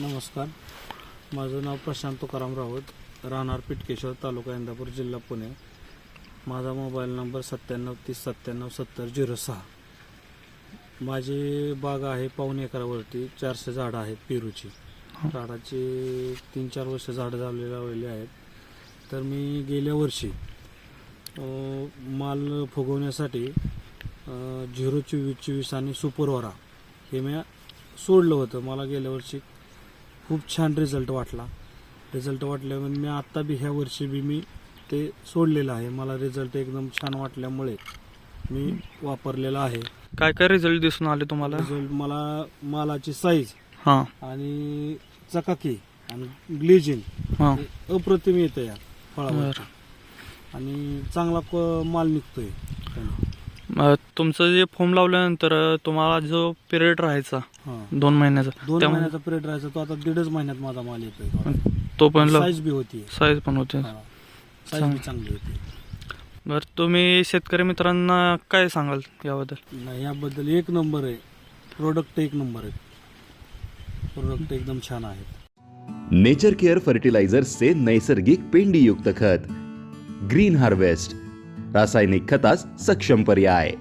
नमस्कार. माझं नाव प्रशांत तुकाराम राऊत राहणार पिटकेश्वर तालुका इंदापूर जिल्हा पुणे. माझा मोबाईल नंबर सत्त्याण्णव तीस सत्त्याण्णव सत्तर झिरो सहा. माझी बाग आहे पावणे एकरावरती चारशे झाडं आहेत पेरूची. झाडाची तीन चार वर्ष झाडं झालेली लावलेली आहेत. तर मी गेल्या वर्षी माल फुगवण्यासाठी झिरो चोवीस चोवीस आणि सुपरवारा हे मी सोडलं होतं. मला गेल्या वर्षी खूप छान रिझल्ट वाटला. रिझल्ट वाटल्यामुळे मी आत्ता बी ह्या वर्षी बी मी ते सोडलेलं आहे. मला रिझल्ट एकदम छान वाटल्यामुळे मी वापरलेला आहे. काय काय रिझल्ट दिसून आले तुम्हाला? रिझल्ट मला मालाची साईज हां. आणि चकाकी आणि ग्लेजिंग अप्रतिम येतं या फळावर. आणि चांगला क- माल निघतोय. तुमचं जे फॉर्म लावल्यानंतर तुम्हाला जो पिरियड राहायचा हां. दोन महिन्याचा दोन त्यामुळे महिन्याचा पिरियड राहायचा तो आता दीडच महिन्यात माझा माल येतोय. तो पण साईज बी होती. साईज पण होते. साईज बी चांगली होती. बरं तुम्ही शेतकरी मित्रांना काय सांगाल याबद्दल? नाही याबद्दल एक नंबर आहे. प्रोडक्ट एक नंबर आहे प्रोडक्ट एकदम छान आहेत. नेचर केअर फर्टिलायझर्सचे नैसर्गिक पेंडीयुक्त खत. ग्रीन हार्वेस्ट रासायनिक खतास सक्षम पर्याय.